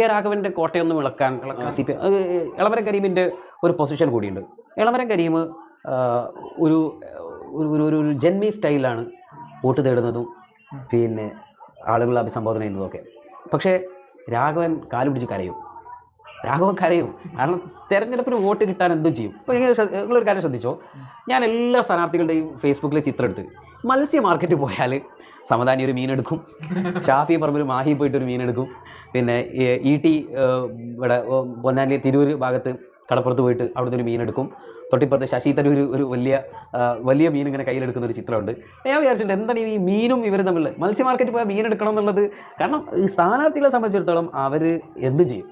K രാഘവന്റെ കോട്ടയൊന്നും ഇളക്കാൻ C P ഇളവരം കരീമിന്റെ ഒരു position കൂടിയുണ്ട്. ഇളവരം കരീം ഒരു ഒരു ഒരു- ജന്മി സ്റ്റൈലാണ് വോട്ട് തേടുന്നതും പിന്നെ ആളുകളെ അഭിസംബോധന ചെയ്യുന്നതൊക്കെ പക്ഷേ രാഘവൻ കാലുപിടിച്ച് കരയും. രാഘവൻ കരയും. കാരണം തെരഞ്ഞെടുപ്പിന് വോട്ട് കിട്ടാൻ എന്തും ചെയ്യും. അപ്പോൾ ഇങ്ങനെ നിങ്ങളൊരു കാര്യം ശ്രദ്ധിച്ചോ? ഞാൻ എല്ലാ സ്ഥാനാർത്ഥികളുടെയും ഫേസ്ബുക്കിലെ ചിത്രം എടുത്ത് മത്സ്യ മാർക്കറ്റിൽ പോയാൽ സമദാനി ഒരു മീനെടുക്കും. ഷാഫി പറമ്പിൽ മാഹി പോയിട്ട് ഒരു മീനെടുക്കും. പിന്നെ ഈ- ടി ഇവിടെ പൊന്നാനി തിരൂർ ഭാഗത്ത് കടപ്പുറത്ത് പോയിട്ട് അവിടുത്തെ ഒരു മീനെടുക്കും തൊട്ടിപ്പുറത്ത് ശശി തരൂർ ഒരു വലിയ വലിയ മീൻ ഇങ്ങനെ കയ്യിലെടുക്കുന്ന ഒരു ചിത്രമുണ്ട്. ഞാൻ വിചാരിച്ചിട്ടുണ്ട് എന്താണ് ഈ മീനും ഇവർ തമ്മിൽ മത്സ്യ മാർക്കറ്റിൽ പോയാൽ മീൻ എടുക്കണം എന്നുള്ളത് കാരണം ഈ സ്ഥാനാർത്ഥികളെ സംബന്ധിച്ചിടത്തോളം അവർ എന്തും ചെയ്യും?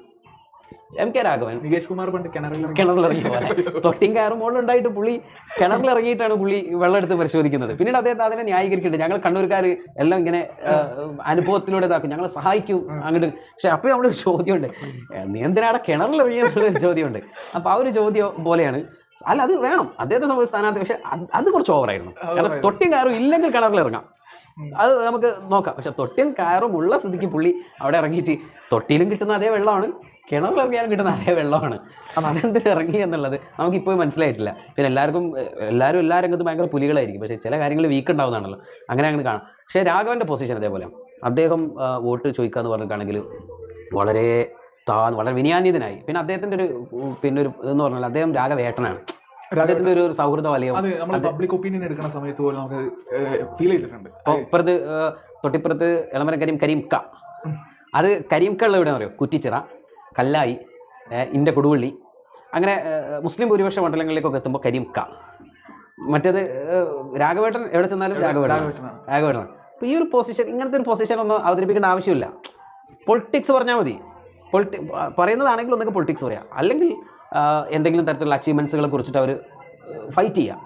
M K Raghavan. Nikesh Kumar പണ്ട് കിണറിൽ ഇറങ്ങി. കിണറിലിറങ്ങിയ പോലെ. തൊട്ടിയും കയറും മുകളിലുണ്ടായിട്ട് പുള്ളി കിണറിലിറങ്ങിയിട്ടാണ് പുള്ളി വെള്ളം എടുത്ത് പരിശോധിക്കുന്നത്. പിന്നീട് അദ്ദേഹത്തെ അതിനെ ന്യായീകരിക്കുന്നുണ്ട്. ഞങ്ങൾ കണ്ണൂർക്കാർ എല്ലാം ഇങ്ങനെ അനുഭവത്തിലൂടെ ഇതാക്കും. ഞങ്ങളെ സഹായിക്കും അങ്ങോട്ട്. പക്ഷെ അപ്പോൾ നമ്മുടെ ഒരു ചോദ്യമുണ്ട് നീ എന്തിനാടെ കിണറിലിറങ്ങിയെന്നുള്ള ഒരു ചോദ്യമുണ്ട്. അപ്പോൾ ആ ഒരു ചോദ്യം പോലെയാണ്. അല്ല അത് വേണം. അദ്ദേഹത്തെ സംബന്ധിച്ച് സ്ഥാനാർത്ഥി പക്ഷെ അത് കുറച്ച് ഓവറായിരുന്നു. കാരണം. തൊട്ടിയും കയറും ഇല്ലെങ്കിൽ കിണറിൽ ഇറങ്ങാം അത് നമുക്ക് നോക്കാം. പക്ഷെ തൊട്ടിയും കയറും ഉള്ള സ്ഥിതിക്ക് പുള്ളി അവിടെ ഇറങ്ങിയിട്ട് തൊട്ടിയിലും കിട്ടുന്ന അതേ വെള്ളമാണ്. കിണറിൽ ഇറങ്ങിയാലും കിട്ടുന്ന അതേ വെള്ളമാണ്. അപ്പം അതെന്തിന് ഇറങ്ങി എന്നുള്ളത് നമുക്ക് ഇപ്പോൾ മനസ്സിലായിട്ടില്ല. പിന്നെ എല്ലാവർക്കും എല്ലാവരും എല്ലാ രംഗത്തും ഭയങ്കര പുലികളായിരിക്കും. പക്ഷേ ചില കാര്യങ്ങൾ വീക്ക് ഉണ്ടാവുന്നതാണല്ലോ. അങ്ങനെ അങ്ങനെ കാണാം. പക്ഷേ രാഘവന്റെ പൊസിഷൻ അതേപോലെ. അദ്ദേഹം വോട്ട് ചോദിക്കുക എന്ന് പറഞ്ഞിട്ടാണെങ്കിൽ വളരെ താ വളരെ വിനിയാന്യതനായി. പിന്നെ അദ്ദേഹത്തിന്റെ ഒരു പിന്നെ ഒരു എന്ന് പറഞ്ഞാൽ അദ്ദേഹം രാഘവേട്ടനാണ് അദ്ദേഹത്തിന്റെ ഒരു സൗഹൃദ വലയം അതെ നമ്മൾ പബ്ലിക് ഒപ്പീനിയൻ എടുക്കുന്ന സമയത്ത് പോലും നമുക്ക് ഫീൽ ചെയ്തിട്ടുണ്ട്. ഇപ്പുറത്ത് തൊട്ടിപ്പുറത്ത് എളമരം കരീം കരീം ക അത് കരീം ക ഉള്ള എവിടെയാണെന്ന് അറിയോ കുറ്റിച്ചിറ. കല്ലായി ഇന്റെ കൊടുവള്ളി. അങ്ങനെ മുസ്ലിം ഭൂരിപക്ഷ മണ്ഡലങ്ങളിലേക്കൊക്കെ എത്തുമ്പോൾ കരിം ക. മറ്റേത് രാഘവേട്ടൻ എവിടെ ചെന്നാലും രാഘവേട്ടൻ രാഘവേട്ടൻ അപ്പോൾ ഈ ഒരു പൊസിഷൻ ഇങ്ങനത്തെ ഒരു പൊസിഷൻ ഒന്നും അവതരിപ്പിക്കേണ്ട ആവശ്യമില്ല. പൊളിറ്റിക്സ് പറഞ്ഞാൽ മതി. പൊളിറ്റി പറയുന്നതാണെങ്കിൽ ഒന്നൊക്കെ പൊളിറ്റിക്സ് പറയാം. അല്ലെങ്കിൽ എന്തെങ്കിലും തരത്തിലുള്ള അച്ചീവ്മെന്റ്സുകളെ കുറിച്ചിട്ട് അവർ ഫൈറ്റ് ചെയ്യുക